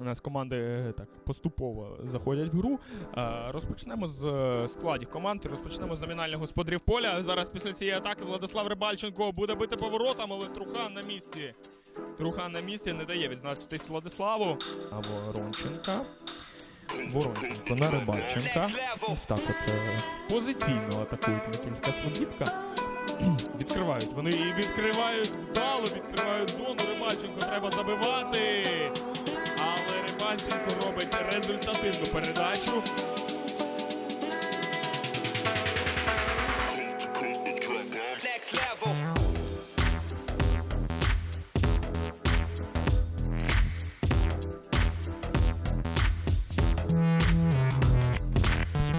У нас команди е, так поступово заходять в гру. Е, Розпочнемо з е, складів команд. Розпочнемо з номінальних господарів поля. Зараз після цієї атаки Владислав Рибальченко буде бити поворотом, але Трухан на місці. Трухан на місці не дає відзначитись Владиславу. А Воронченка. Воронченко на Рибальченка. Ось так от позиційно атакують Микільська Слобідка. Відкривають. Вони і відкривають вдало, відкривають зону. Рибальченко треба забивати. Але робить результативну передачу.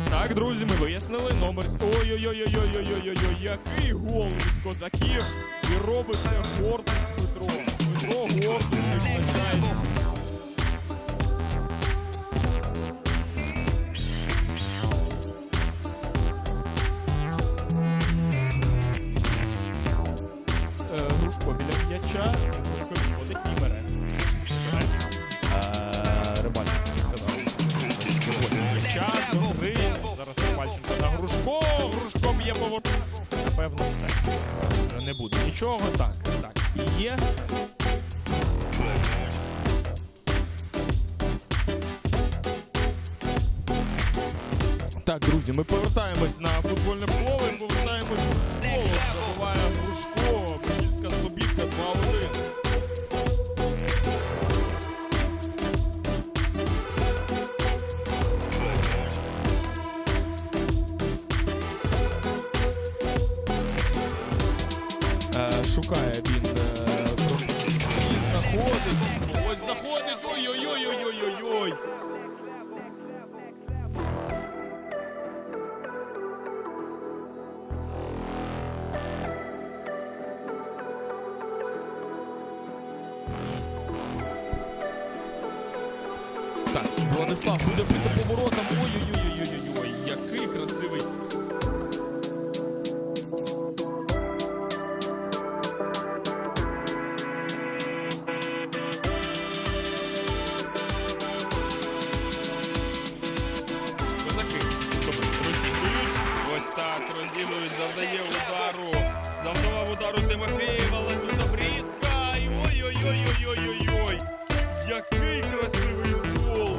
Так, друзі, ми вияснили номер. Ой-ой-ой-ой-ой-ой-ой-ой, який гол від козаків. І робить це гордо Дмитро. Дмитро гордо визначається. Б'є поворот. Напевно, все. Не буде нічого. Так, так. І є. Так, друзі, ми повертаємось на футбольне поле, повертаємось в коло. Забуває Грушко, Бенівська Слобідка 2-1. Шукає він е. І знаходить. Ось знаходить. Ой-ой-ой-ой-ой-ой. Так, Владислав буде бити поворотом. Ой-ой-ой-ой-ой-ой. Удару. Завдавав удару Тимофєєв, але тут обрізка. Ой-ой-ой-ой-ой-ой-ой. Який красивий гол.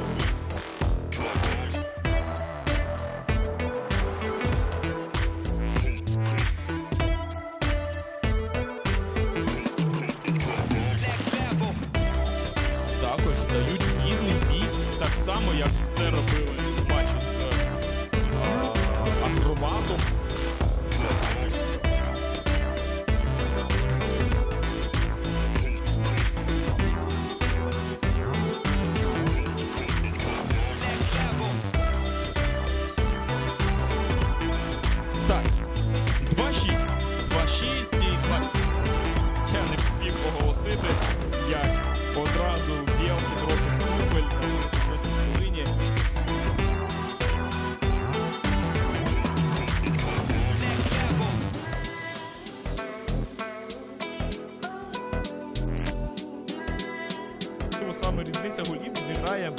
Саме різниця голів зіграє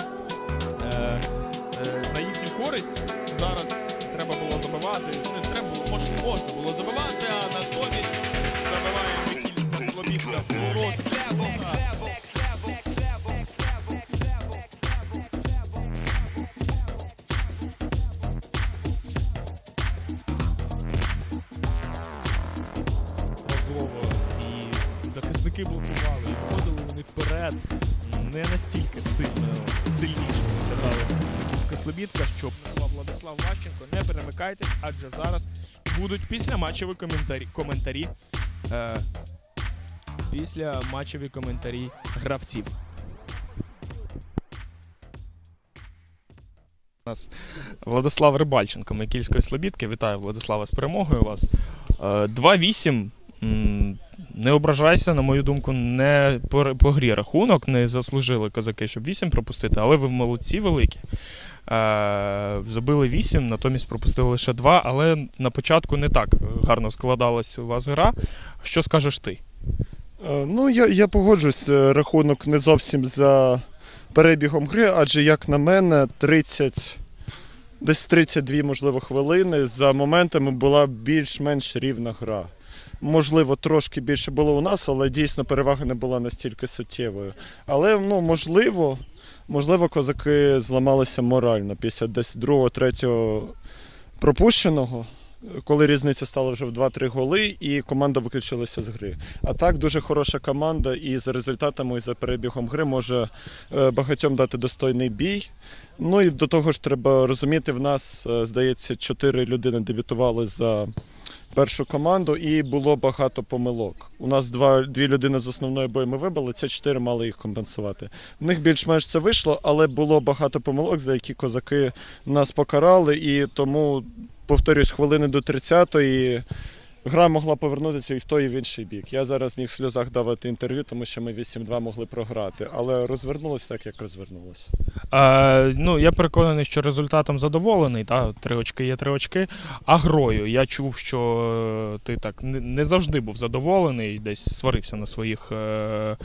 е, е, на їхню користь. Зараз треба було забивати. Не треба було, може, можна було забивати, а натомість забиває Микільська Слобідка в ворот. Захисники блокували, і виходили вони вперед. Не настільки сильно сильніше виглядали Микільська Слобідка, щоб Владислав Ващенко. Не перемикайтесь, адже зараз будуть після матчеві коментарі. коментарі е, після матчеві коментарі гравців. У нас Владислав Рибальченко, Микільської Слобідки. Вітаю Владислава з перемогою вас. Е, 2-8. Не ображайся, на мою думку, не по, грі рахунок, не заслужили козаки, щоб 8 пропустити, але ви молодці великі. Е, забили 8, натомість пропустили лише 2, але на початку не так гарно складалась у вас гра. Що скажеш ти? Е, Ну, я, я погоджусь, е, рахунок не зовсім за перебігом гри, адже, як на мене, 30, десь 32, можливо, хвилини за моментами була більш-менш рівна гра. Можливо, трошки більше було у нас, але дійсно перевага не була настільки суттєвою. Але, ну, можливо, можливо, козаки зламалися морально після десь другого, третього пропущеного, коли різниця стала вже в 2-3 голи, і команда виключилася з гри. А так дуже хороша команда, і за результатами, і за перебігом гри може е, багатьом дати достойний бій. Ну і до того ж, треба розуміти, в нас, е, здається, чотири людини дебютували за першу команду, і було багато помилок. У нас два, дві людини з основної бою ми вибили, це чотири мали їх компенсувати. В них більш-менш це вийшло, але було багато помилок, за які козаки нас покарали, і тому, повторюсь, хвилини до 30-ї. Гра могла повернутися і в той, і в інший бік. Я зараз міг в сльозах давати інтерв'ю, тому що ми 8-2 могли програти, але розвернулося так, як розвернулося. Е, ну, я переконаний, що результатом задоволений. Та? Три очки є три очки. А грою я чув, що е, ти так не, завжди був задоволений, десь сварився на своїх е,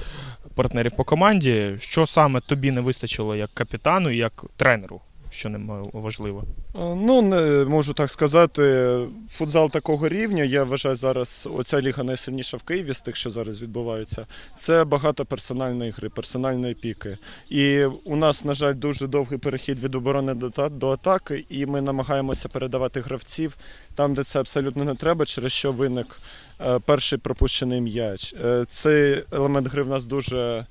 партнерів по команді. Що саме тобі не вистачило як капітану і як тренеру, що не важливо? Е, Ну, не можу так сказати. Футзал такого рівня. Я вважаю зараз оця ліга найсильніша в Києві з тих, що зараз відбуваються. Це багато персональної гри, персональної піки. І у нас, на жаль, дуже довгий перехід від оборони до, до атаки, і ми намагаємося передавати гравців там, де це абсолютно не треба, через що виник е, перший пропущений м'яч. Е, цей елемент гри в нас дуже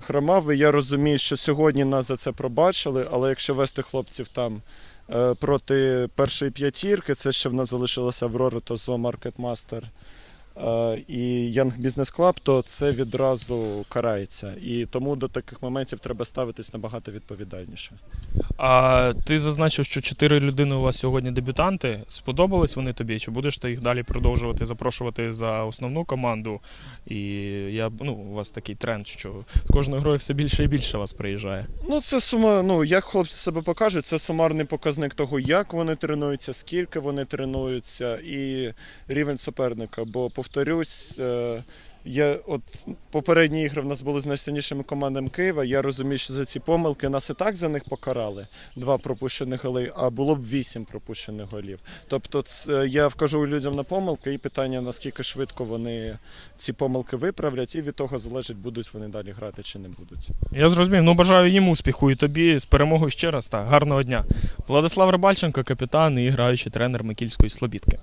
хромав. І я розумію, що сьогодні нас за це пробачили, але якщо вести хлопців там е, проти першої п'ятірки, це ще в нас залишилося Аврора, зо Маркетмастер і Young Business Club, то це відразу карається. І тому до таких моментів треба ставитись набагато відповідальніше. А ти зазначив, що чотири людини у вас сьогодні дебютанти. Сподобались вони тобі? Чи будеш ти їх далі продовжувати запрошувати за основну команду? І я ну, у вас такий тренд, що з кожною грою все більше і більше вас приїжджає. Ну, це сума, ну як хлопці себе покажуть, це сумарний показник того, як вони тренуються, скільки вони тренуються, і рівень суперника. Бо повторюсь, е, я от попередні ігри в нас були з найсильнішими командами Києва. Я розумію, що за ці помилки нас і так за них покарали. Два пропущених голи, а було б вісім пропущених голів. Тобто, це, я вкажу людям на помилки, і питання наскільки швидко вони ці помилки виправлять, і від того залежить, будуть вони далі грати чи не будуть. Я зрозумів. Ну бажаю їм успіху і тобі з перемогою ще раз. Так, гарного дня. Владислав Рибальченко, капітан і граючий тренер Микільської Слобідки.